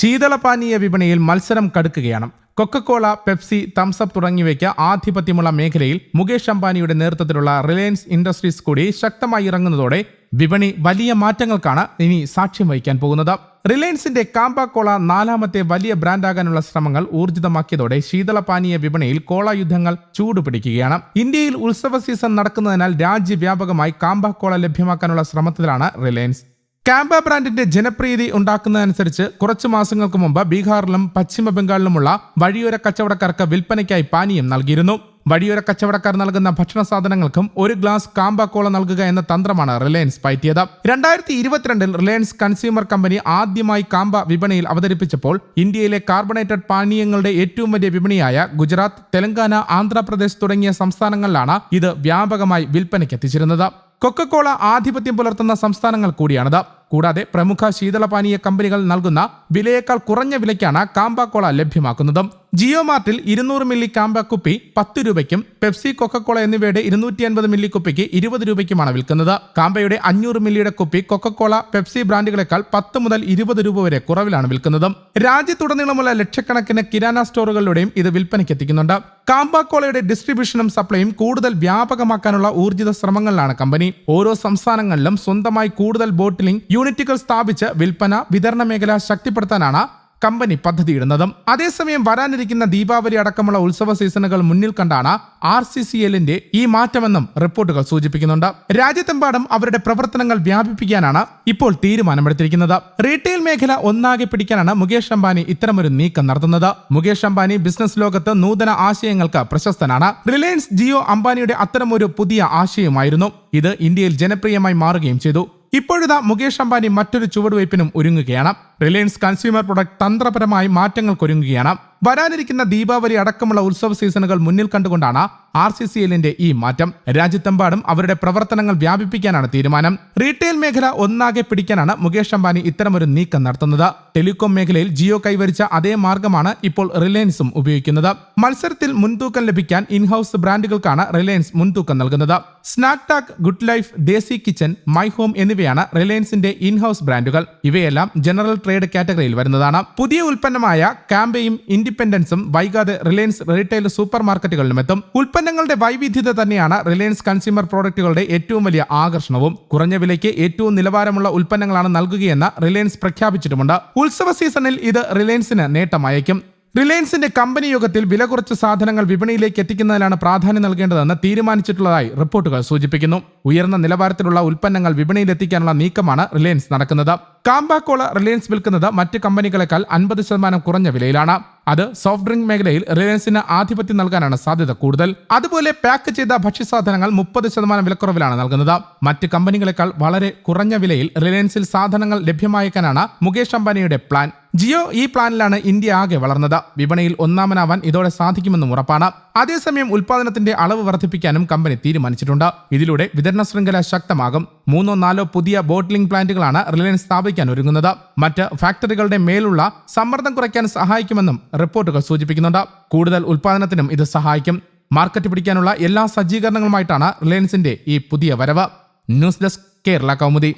ശീതളപാനീയ വിപണിയിൽ മത്സരം കടുക്കുകയാണ്. Coca Cola Pepsi thumbs up തുടങ്ങിയവയ്ക്ക് ആധിപത്യമുള്ള മേഖലയിൽ മുകേഷ് അംബാനിയുടെ നേതൃത്വത്തിലുള്ള റിലയൻസ് ഇൻഡസ്ട്രീസ് കൂടി ശക്തമായി ഇറങ്ങുന്നതോടെ വിപണി വലിയ മാറ്റങ്ങൾക്കാണ് ഇനി സാക്ഷ്യം വഹിക്കാൻ പോകുന്നത്. റിലയൻസിന്റെ കാമ്പ കോള നാലാമത്തെ വലിയ ബ്രാൻഡാകാനുള്ള ശ്രമങ്ങൾ ഊർജിതമാക്കിയതോടെ ശീതളപാനീയ വിപണിയിൽ കോള യുദ്ധങ്ങൾ ചൂടുപിടിക്കുകയാണ്. ഇന്ത്യയിൽ ഉത്സവ സീസൺ നടക്കുന്നതിനാൽ രാജ്യവ്യാപകമായി കാമ്പ കോള ലഭ്യമാക്കാനുള്ള ശ്രമത്തിലാണ് റിലയൻസ് കാമ്പ ബ്രാൻഡിന്റെ ജനപ്രീതി ഉണ്ടാക്കുന്നതനുസരിച്ച് കുറച്ചു മാസങ്ങൾക്ക് മുമ്പ് ബീഹാറിലും പശ്ചിമ ബംഗാളിലുമുള്ള വഴിയോര കച്ചവടക്കാർക്ക് വിൽപ്പനയ്ക്കായി പാനീയം നൽകിയിരുന്നു. വഴിയോര കച്ചവടക്കാർ നൽകുന്ന ഭക്ഷണ സാധനങ്ങൾക്കും ഒരു ഗ്ലാസ് കാമ്പ കോള നൽകുക എന്ന തന്ത്രമാണ് റിലയൻസ് പയറ്റിയത്. രണ്ടായിരത്തി ഇരുപത്തിരണ്ടിൽ റിലയൻസ് കൺസ്യൂമർ കമ്പനി ആദ്യമായി കാമ്പ വിപണിയിൽ അവതരിപ്പിച്ചപ്പോൾ ഇന്ത്യയിലെ കാർബണേറ്റഡ് പാനീയങ്ങളുടെ ഏറ്റവും വലിയ വിപണിയായ ഗുജറാത്ത് തെലങ്കാന ആന്ധ്രാപ്രദേശ് തുടങ്ങിയ സംസ്ഥാനങ്ങളിലാണ് ഇത് വ്യാപകമായി വിൽപ്പനയ്ക്ക് എത്തിച്ചിരുന്നത്. കൊക്കക്കോള ആധിപത്യം പുലർത്തുന്ന സംസ്ഥാനങ്ങൾ കൂടിയാണിത്. കൂടാതെ പ്രമുഖ ശീതളപാനീയ കമ്പനികൾ നൽകുന്ന വിലയേക്കാൾ കുറഞ്ഞ വിലയ്ക്കാണ് കാമ്പ കോള ലഭ്യമാക്കുന്നതും. ജിയോ മാർട്ടിൽ ഇരുന്നൂറ് മില്ലി കാമ്പ കുപ്പി പത്ത് രൂപയ്ക്കും പെപ്സി കൊക്കക്കോള എന്നിവയുടെ ഇരുന്നൂറ്റി അൻപത് മില്ലി കുപ്പിക്ക് ഇരുപത് രൂപയ്ക്കുമാണ് വിൽക്കുന്നത്. കാമ്പയുടെ അഞ്ഞൂറ് മില്ലിയുടെ കുപ്പി കൊക്കക്കോള പെപ്സി ബ്രാൻഡുകളെക്കാൾ പത്ത് മുതൽ ഇരുപത് രൂപ വരെ കുറവിലാണ് വിൽക്കുന്നത്. രാജ്യത്തുടനീളമുള്ള ലക്ഷക്കണക്കിന് കിരാന സ്റ്റോറുകളിലൂടെയും ഇത് വിൽപ്പനയ്ക്ക് എത്തിക്കുന്നുണ്ട് കാമ്പ കോളയുടെ ഡിസ്ട്രിബ്യൂഷനും സപ്ലൈയും കൂടുതൽ വ്യാപകമാക്കാനുള്ള ഊർജിത ശ്രമങ്ങളിലാണ് കമ്പനി ഓരോ സംസ്ഥാനങ്ങളിലും സ്വന്തമായി കൂടുതൽ ബോട്ടിലിംഗ് യൂണിറ്റുകൾ സ്ഥാപിച്ച് വിൽപ്പന വിതരണ മേഖല ശക്തിപ്പെടുത്താനാണ് കമ്പനി പദ്ധതിയിടുന്നതും അതേസമയം വരാനിരിക്കുന്ന ദീപാവലി അടക്കമുള്ള ഉത്സവ സീസണുകൾ മുന്നിൽ കണ്ടാണ് ആർ സി സി എല്ലിന്റെ ഈ മാറ്റമെന്നും റിപ്പോർട്ടുകൾ സൂചിപ്പിക്കുന്നുണ്ട്. രാജ്യത്തെമ്പാടും അവരുടെ പ്രവർത്തനങ്ങൾ വ്യാപിപ്പിക്കാനാണ് ഇപ്പോൾ തീരുമാനമെടുത്തിരിക്കുന്നത്. റീറ്റെയിൽ മേഖല ഒന്നാകെ പിടിക്കാനാണ് മുകേഷ് അംബാനി ഇത്തരമൊരു നീക്കം നടത്തുന്നത്. മുകേഷ് അംബാനി ബിസിനസ് ലോകത്ത് നൂതന ആശയങ്ങൾക്ക് പ്രശസ്തനാണ്. റിലയൻസ് ജിയോ അംബാനിയുടെ അത്തരമൊരു പുതിയ ആശയമായിരുന്നു ഇത് ഇന്ത്യയിൽ ജനപ്രിയമായി മാറുകയും ചെയ്തു. ഇപ്പോഴിതാ മുകേഷ് അംബാനി മറ്റൊരു ചുവടുവയ്പ്പിനും ഒരുങ്ങുകയാണ്. റിലയൻസ് കൺസ്യൂമർ പ്രൊഡക്ട് തന്ത്രപരമായി മാറ്റങ്ങൾക്കൊരുങ്ങുകയാണ്. വരാനിരിക്കുന്ന ദീപാവലി അടക്കമുള്ള ഉത്സവ സീസണുകൾ മുന്നിൽ കണ്ടുകൊണ്ടാണ് ആർ സി സി എല്ലിന്റെ ഈ മാറ്റം. രാജ്യത്തെമ്പാടും അവരുടെ പ്രവർത്തനങ്ങൾ വ്യാപിപ്പിക്കാനാണ് തീരുമാനം. റീറ്റെയിൽ മേഖല ഒന്നാകെ പിടിക്കാനാണ് മുകേഷ് അംബാനി ഇത്തരമൊരു നീക്കം നടത്തുന്നത്. ടെലികോം മേഖലയിൽ ജിയോ കൈവരിച്ച അതേ മാർഗമാണ് ഇപ്പോൾ റിലയൻസും ഉപയോഗിക്കുന്നത്. മത്സരത്തിൽ മുൻതൂക്കം ലഭിക്കാൻ ഇൻഹൌസ് ബ്രാൻഡുകൾക്കാണ് റിലയൻസ് മുൻതൂക്കം നൽകുന്നത്. Snac Tac Good Life Desi Kitchen My Home എന്നിവയാണ് റിലയൻസിന്റെ ഇൻഹൌസ് ബ്രാൻഡുകൾ. ഇവയെല്ലാം ജനറൽ ട്രേഡ് കാറ്റഗറിയിൽ വരുന്നതാണ്. പുതിയ ഉൽപ്പന്നമായ കാമ്പയും ഇൻഡിപെൻഡൻസും വൈകാതെ റിലയൻസ് റീറ്റെയിൽ സൂപ്പർ മാർക്കറ്റുകളിലും എത്തും. ഉൽപ്പന്നങ്ങളുടെ വൈവിധ്യത തന്നെയാണ് റിലയൻസ് കൺസ്യൂമർ പ്രോഡക്റ്റുകളുടെ ഏറ്റവും വലിയ ആകർഷണവും. കുറഞ്ഞ വിലയ്ക്ക് ഏറ്റവും നിലവാരമുള്ള ഉൽപ്പന്നങ്ങളാണ് നൽകുകയെന്ന് റിലയൻസ് പ്രഖ്യാപിച്ചിട്ടുമുണ്ട്. ഉത്സവ സീസണിൽ ഇത് റിലയൻസിന് നേട്ടമായേക്കും റിലയൻസിന്റെ കമ്പനി യോഗത്തിൽ വില കുറച്ച് സാധനങ്ങൾ വിപണിയിലേക്ക് എത്തിക്കുന്നതിലാണ് പ്രാധാന്യം നൽകേണ്ടതെന്ന് തീരുമാനിച്ചിട്ടുള്ളതായി റിപ്പോർട്ടുകൾ സൂചിപ്പിക്കുന്നു. ഉയർന്ന നിലവാരത്തിലുള്ള ഉൽപ്പന്നങ്ങൾ വിപണിയിൽ എത്തിക്കാനുള്ള നീക്കമാണ് റിലയൻസ് നടക്കുന്നത്. കാമ്പാക്കോള റിലയൻസ് വിൽക്കുന്നത് മറ്റ് കമ്പനികളെക്കാൾ അൻപത് ശതമാനം കുറഞ്ഞ വിലയിലാണ്. അത് സോഫ്റ്റ് ഡ്രിങ്ക് മേഖലയിൽ റിലയൻസിന് ആധിപത്യം നൽകാനാണ് സാധ്യത കൂടുതൽ. അതുപോലെ പാക്ക് ചെയ്ത ഭക്ഷ്യസാധനങ്ങൾ മുപ്പത് ശതമാനം വിലക്കുറവിലാണ് നൽകുന്നത്. മറ്റ് കമ്പനികളെക്കാൾ വളരെ കുറഞ്ഞ വിലയിൽ റിലയൻസിൽ സാധനങ്ങൾ ലഭ്യമായേക്കാനാണ് മുകേഷ് അംബാനിയുടെ പ്ലാൻ. ജിയോ ഈ പ്ലാനിലാണ് ഇന്ത്യ ആകെ വളർന്നത്. വിപണിയിൽ ഒന്നാമനാവാൻ ഇതോടെ സാധിക്കുമെന്നും ഉറപ്പാണ്. അതേസമയം ഉൽപാദനത്തിന്റെ അളവ് വർദ്ധിപ്പിക്കാനും കമ്പനി തീരുമാനിച്ചിട്ടുണ്ട്. ഇതിലൂടെ വിതരണ ശൃംഖല ശക്തമാകും. മൂന്നോ നാലോ പുതിയ ബോട്ടിലിംഗ് പ്ലാന്റുകളാണ് റിലയൻസ് സ്ഥാപിക്കാൻ ഒരുങ്ങുന്നത്. മറ്റ് ഫാക്ടറികളുടെ മേലുള്ള സമ്മർദ്ദം കുറയ്ക്കാൻ സഹായിക്കുമെന്നും റിപ്പോർട്ടുകൾ സൂചിപ്പിക്കുന്നുണ്ട്. കൂടുതൽ ഉൽപാദനത്തിനും ഇത് സഹായിക്കും. മാർക്കറ്റ് പിടിക്കാനുള്ള എല്ലാ സജ്ജീകരണങ്ങളുമായിട്ടാണ് റിലയൻസിന്റെ ഈ പുതിയ വരവ്. News desk Kerala Kaumudi.